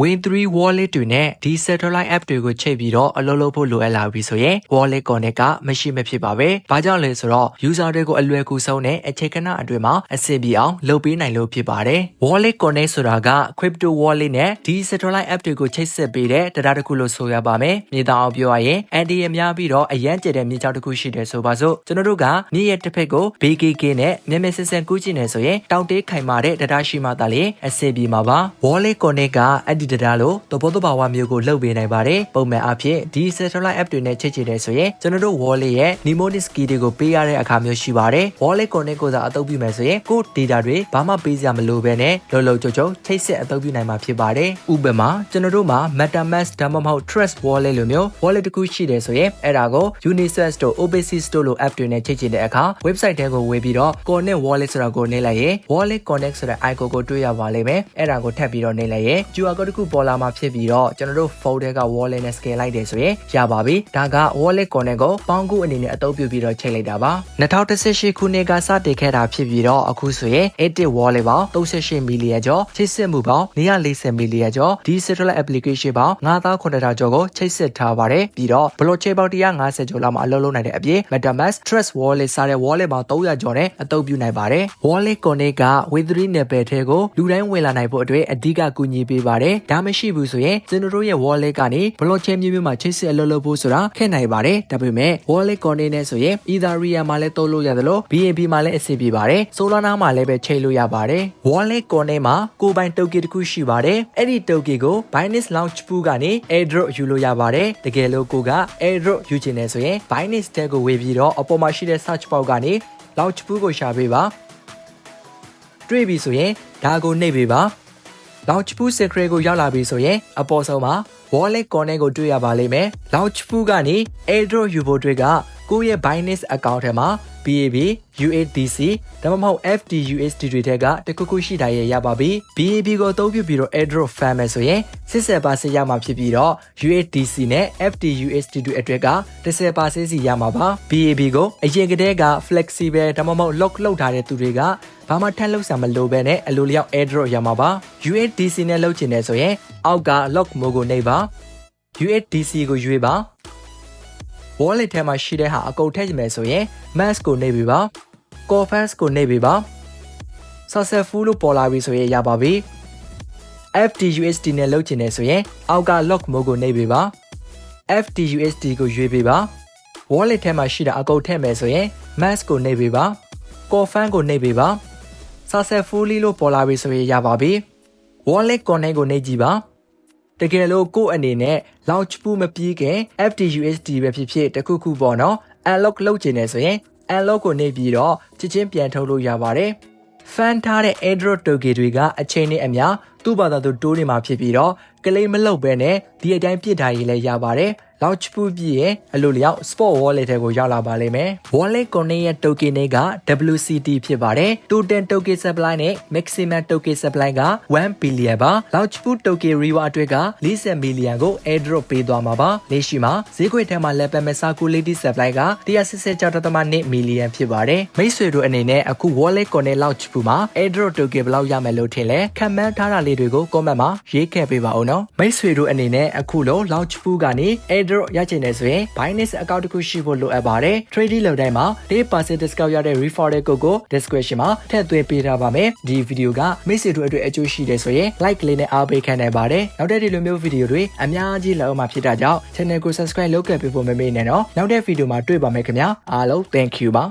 Win3 wallet တွေနဲ့ decentralized app တွေကိုချိန်ပြီးတော့အလုပ်လုပ်ဖို့လိုအပ်လာပြီဆိုရင် wallet connect ကမရှိမဖြစ်ပါပဲ။ဘာကြောင့်လဲဆိုတော့ user တွေကိုအလွယ်ကူဆုံးနဲ့အခြေခံအတွင်းမှာအဆင်ပြေအောင်လုပ်ပေးနိုင်လို့ဖြစ်ပါတယ်။ wallet connect ဆိုတာက crypto wallet နဲ့ decentralized app တွေကိုချိတ်ဆက်ပေးတဲ့တရားတစ်ခုလို့ဆိုရပါမယ်။မြေသားအောင်ပြောရရင် NDA များပြီးတော့အရန်ကျတဲ့မြေချောက်တစ်ခုရှိတယ်ဆိုပါစို့ကျွန်တော်တို့ကမြေရဲ့တစ်ဖက်ကို BKK နဲ့မျက်မျက်စစ်စစ်ကူးကြည့်နေဆိုရင်တောက်တေးခိုင်မာတဲ့တရားရှိမှသာလေအဆင်ပြေမှာပါ။ wallet connect ကအဲ့ဒီတရားလို့သဘောတဘာဝမျိုးကိုလုပ်ပေးနိုင်ပါတယ်။ပုံမှန်အားဖြင့်ဒီ satellite app တွေနဲ့ချိတ်ချတယ်ဆိုရင်ကျွန်တော်တို့ wallet ရဲ့ mnemonic key တွေကိုပေးရတဲ့အခါမျိုးရှိပါတယ်။ wallet connect ကိုသာအသုံးပြုမယ်ဆိုရင်ကိုယ့် data တွေဘာမှပေးစရာမလိုဘဲနဲ့လောလောချုပ်ချုပ်ချိတ်ဆက်အသုံးပြုနိုင်မှာဖြစ်ပါတယ်။ဥပမာကျွန်တော်တို့မှာ MetaMask ဒါမှမဟုတ် Trust Wallet လိုမျိုး wallet တစ်ခုရှိတယ်ဆိုရင်အဲ့ဒါကို Uniswap တို့ OpenSea Store လို app တွေနဲ့ချိတ်ချတဲ့အခါ website ထဲကိုဝင်ပြီးတော့ connect wallet ဆိုတာကိုနှိပ်လိုက်ရင် wallet connect ဆိုတဲ့ icon ကိုတွေ့ရပါလိမ့်မယ်။အဲ့ဒါကိုထပ်ပြီးတော့နှိပ်လိုက်ရင် QR code တစ်ခုပေါ်လာမှာဖြစ်ပြီးတော့ကျွန်တော်တို့ phone ထဲက wallet နဲ့ scan လိုက်တယ်ဆိုရင်ရပါပြီ။ဒါက wallet connect ကိုပေါင်းကူအနေနဲ့အသုံးပြုပြီးတော့ချိန်လိုက်တာပါ။2018ခုနှစ်ကစတင်ခဲ့တာဖြစ်ပြီးတော့အခုဆိုရင် active wallet ပေါင်း38မီလီယံကျော်ချိတ်ဆက်မှုပေါင်း140မီလီယံကျော်ဒီ satellite application ပေါင်း9000ကျော်ကိုချိတ်ဆက်ထားပါတယ်။ပြီးတော့ blockchain ပေါင်း150ကျော်လောက်မှာအလုပ်လုပ်နိုင်တဲ့အပြင် MetaMask Trust Wallet စတဲ့ wallet ပေါင်း300ကျော်နဲ့အသုံးပြုနိုင်ပါတယ်။ wallet connect က Web3 နယ်ပယ်ထဲကိုလူတိုင်းဝင်လာနိုင်ဖို့အတွက်အဓိကကူညီပေးပါတယ်။ဒါမရှိဘူးဆိုရင်ကျွန်တော်တို့ရဲ့ wallet ကနေ blockchain မျိုးမျိုးမှာချိတ်ဆက်အလုပ်လုပ်ဖို့ဆိုတာခက်နိုင်ပါတယ်။ဒါပေမဲ့ wallet connect နဲ့ဆိုရင် Ethereum မှာလည်းသုံးလို့ရတယ်လို့ BNB မှာလည်းအဆင်ပြေပါတယ်။ Solana မှာလည်းပဲချိန်လို့ရပါတယ်။ wallet connect မှာကိုယ်ပိုင် token တစ်ခုရှိပါတယ်။အဲ့ဒီ token ကို Binance Launchpool ကနေ airdrop ယူလို့ရပါတယ်။တကယ်လို့ကိုက airdrop ယူချင်နေဆိုရင် Binance တဲ့ကိုဝေပြီးတော့အပေါ်မှာရှိတဲ့ search box ကနေ Launchpool ကိုရှာပေးပါ။တွေ့ပြီဆိုရင်ဒါကိုနှိပ်ပေးပါ။ Launchpool secret ကိုရောက်လာပြီဆိုရင်အပေါ်ဆုံးမှာ wallet connect ကိုတွေ့ရပါလိမ့်မယ်။ Launchpool ကနေ airdrop ယူဖို့အတွက်ကကိုယ့်ရဲ့ Binance account ထဲမှာ BAB, USDC ဒါမှမဟုတ် FTUSD တွေထက်ကတခုခုရှိတာရရပါပြီ။ BAB ကိုအသုံးပြုပြီးတော့ airdrop ဖမ်းမယ်ဆိုရင်80%ရမှာဖြစ်ပြီးတော့ USDC နဲ့ FTUSD တွေအတွက်က10%စီရမှာပါ။ BAB ကိုအရင်ကတည်းက flexible ဒါမှမဟုတ် lock လုပ်ထားတဲ့သူတွေကဘာမှထပ်လုပ်စရာမလိုဘဲနဲ့အလိုလျောက် airdrop ရမှာပါ USDC နဲ့လုပ်ချင်တယ်ဆိုရင်အောက်က lock mode ကိုနှိပ်ပါ USDC ကိုရွေးပါ wallet ထဲမှာရှိတဲ့ဟာအကုန်ထည့်ချင်မယ်ဆိုရင် mask ကိုနှိပ်ပေးပါ confess ကိုနှိပ်ပေးပါ successful လို့ပေါ်လာပြီဆိုရင်ရပါပြီ FTUSD နဲ့လုပ်ချင်တယ်ဆိုရင်အောက်က lock mode ကိုနှိပ်ပေးပါ FTUSD ကိုရွေးပေးပါ wallet ထဲမှာရှိတာအကုန်ထည့်မယ်ဆိုရင် mask ကိုနှိပ်ပေးပါ confirm ကိုနှိပ်ပေးပါ successfully လို့ပေါ်လာပြီဆိုရင်ရပါပြီ wallet connect ကိုနှိပ်ကြည့်ပါ တကယ်လို့ကိုယ့်အနေနဲ့ launch pool မပြီးခင် FTUSD ပဲဖြစ်ဖြစ်တခုခုပေါ့နော် unlock လုပ်ချင်တယ်ဆိုရင် unlock ကိုနှိပ်ပြီးတော့ချက်ချင်းပြန်ထုတ်လို့ရပါတယ်။ fan ထားတဲ့ airdrop token တွေကအချိန်နဲ့အမျှ သူ့ဘာသာသူတိုးနေမှာဖြစ်ပြီးတော့ claim မလုပ်ဘဲနဲ့ဒီအတိုင်းပြစ်ထားရေးလည်းရပါတယ်။ launch pool ပြီးရင်အလိုလျောက် spot wallet ထဲကိုရောက်လာပါလိမ့်မယ်။ wallet connect ရဲ့ token တွေက WCT ဖြစ်ပါတယ်။ total token supply နဲ့ maximum token supply က1 billion ပါ။ launch pool token reward အတွက်က40 million ကို airdrop ပေးသွားမှာပါ။လက်ရှိမှာဈေးကွက်ထဲမှာလက်ပတ်မဲ့ circulating supply က186.2 million ဖြစ်ပါတယ်။မိတ်ဆွေတို့အနေနဲ့အခု wallet connect launch pool မှာ airdrop token ဘယ်လောက်ရမယ်လို့ထင်လဲခံမှန်းထားတာလေးတွေကို comment မှာရေးခဲ့ပေးပါဦးနော်။မိတ်ဆွေတို့အနေနဲ့အခုလို launch pool ကနေ airdrop ရချင်တယ်ဆိုရင် Binance account တစ်ခုရှိဖို့လိုအပ်ပါတယ်။ trading လုပ်တိုင်းမှာ10% discount ရတဲ့ referral code ကို description မှာထည့်သွင်းပေးထားပါမယ်။ဒီဗီဒီယိုကမိတ်ဆွေတို့အတွက်အကျိုးရှိတယ်ဆိုရင် like လေးနဲ့အားပေးခံနိုင်ပါတယ်။နောက်တဲ့ဒီလိုမျိုးဗီဒီယိုတွေအများကြီးလောက်မှာဖြစ်တာကြောင့် channel ကို subscribe လုပ်ခဲ့ပေးဖို့မမေ့နဲ့နော်။နောက်တဲ့ဗီဒီယိုမှာတွေ့ပါမယ်ခင်ဗျာ။အားလုံး thank you ပါ